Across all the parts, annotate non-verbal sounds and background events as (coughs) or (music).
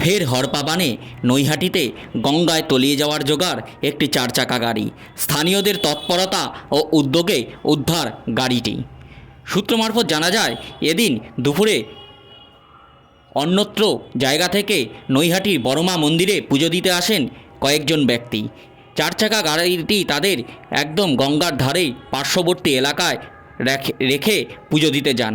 ফের হরপাবানে নৈহাটিতে গঙ্গায় তলিয়ে যাওয়ার জোগাড় একটি চার চাকা গাড়ি। স্থানীয়দের তৎপরতা ও উদ্যোগে উদ্ধার গাড়িটি। সূত্র মারফত জানা যায়, এদিন দুপুরে অন্যত্র জায়গা থেকে নৈহাটির বড়মা মন্দিরে পুজো দিতে আসেন কয়েকজন ব্যক্তি। চার চাকা গাড়িটি তাদের একদম গঙ্গার ধারেই পার্শ্ববর্তী এলাকায় রেখে রেখে পুজো দিতে যান।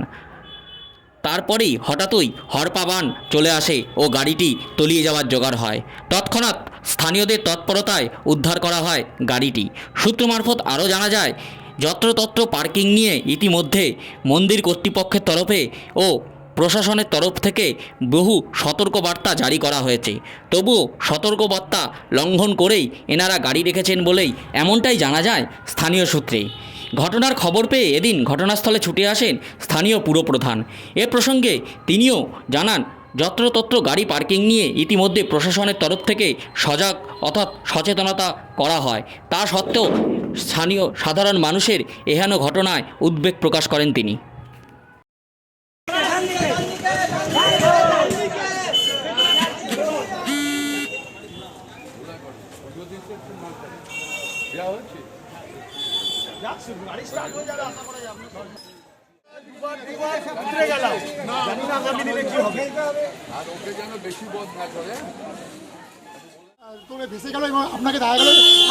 তারপরেই হঠাৎই হরপাবান চলে আসে ও গাড়িটি তলিয়ে যাওয়ার জোগাড় হয়। তৎক্ষণাৎ স্থানীয়দের তৎপরতায় উদ্ধার করা হয় গাড়িটি। সূত্র মারফত আরও জানা যায়, যত্রতত্র পার্কিং নিয়ে ইতিমধ্যে মন্দির কর্তৃপক্ষের তরফে ও প্রশাসনের তরফ থেকে বহু সতর্কবার্তা জারি করা হয়েছে। তবুও সতর্কবার্তা লঙ্ঘন করেই এনারা গাড়ি রেখেছেন বলেই এমনটাই জানা যায় স্থানীয় সূত্রে। ঘটনার খবর পেয়ে এদিন ঘটনাস্থলে ছুটে আসেন স্থানীয় পুরপ্রধান। এ প্রসঙ্গে তিনিও জানান, যত্রতত্র গাড়ি পার্কিং নিয়ে ইতিমধ্যে প্রশাসনের তরফ থেকে সজাগ অর্থাৎ সচেতনতা করা হয়। তা সত্ত্বেও স্থানীয় সাধারণ মানুষের এহেন ঘটনায় উদ্বেগ প্রকাশ করেন তিনি।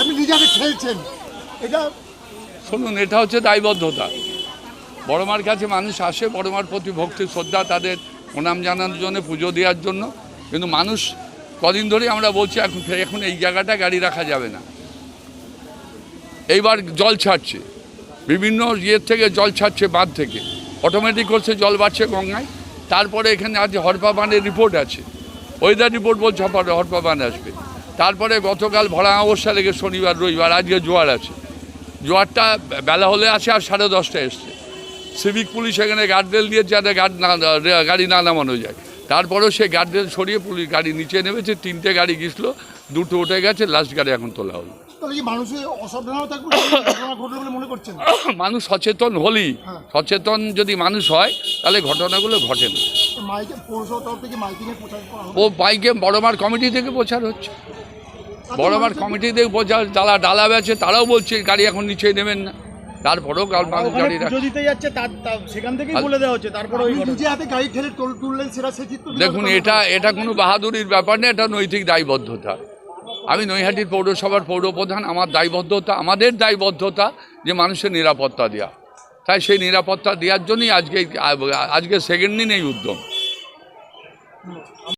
আপনি এটা শুনুন, এটা হচ্ছে দায়বদ্ধতা। বড়মার কাছে মানুষ আসে বড়মার প্রতি ভক্তি, শ্রদ্ধা, তাদের প্রণাম জানানোর জন্য, পুজো দেওয়ার জন্য। কিন্তু মানুষ কদিন ধরে আমরা বলছি, এখন এখন এই জায়গাটা গাড়ি রাখা যাবে না। এইবার জল ছাড়ছে। বিভিন্ন ইয়ের থেকে জল ছাড়ছে বাঁধ থেকে। অটোমেটিক করছে জল বাড়ছে গঙ্গায়। তারপরে এখানে আজ হরপা বানের রিপোর্ট আছে। ওয়েদার রিপোর্ট বলছে হরপা- বান আসবে। তারপরে গতকাল ভরা অবস্থা লেগে শনিবার, রবিবার, আজকে জোয়ার আছে। জোয়ারটা বেলা হলে আসে আর সাড়ে দশটায় এসছে। সিভিক পুলিশ এখানে গার্ডরেল দিয়ে যাতে গার্ড না, গাড়ি না নামানো যায়। তারপরেও সে গার্ডরেল সরিয়ে পুলিশ গাড়ি নিচে নেমেছে, তিনটে গাড়ি গেছিল দুটো উঠে গেছে লাস্ট গাড়ি এখন তোলা হলো। তাহলে কি মানুষের অসাবধানতা ঘটনা ঘটলো বলে মনে করছেন? (coughs) মানুষ সচেতন হলেই সচেতন যদি মানুষ হয় তাহলে ঘটনাগুলো ঘটে না। ও বাইকে বড়মার কমিটি থেকে প্রচার হচ্ছে। বড়মার কমিটি থেকে প্রচার যারা ডালা বেছে তারাও বলছে গাড়ি এখন নিচে নেবেন না। তারপরেও কাল মানুষ গাড়ি দিতে যাচ্ছে সেখান থেকেই বলে দেওয়া হচ্ছে তারপরে হাতে গাড়ি ঠেলে তোল- তুললেন সেটা সে দেখুন এটা এটা কোনো বাহাদুরির ব্যাপার না এটা নৈতিক দায়বদ্ধতা। আমি নৈহাটির পৌরসভার পৌরপ্রধান, আমার দায়বদ্ধতা, আমাদের দায়বদ্ধতা যে মানুষের নিরাপত্তা দেওয়া তাই সেই নিরাপত্তা দেওয়ার জন্যই আজকে আজকে সেকেন্ড দিন এই উদ্যম।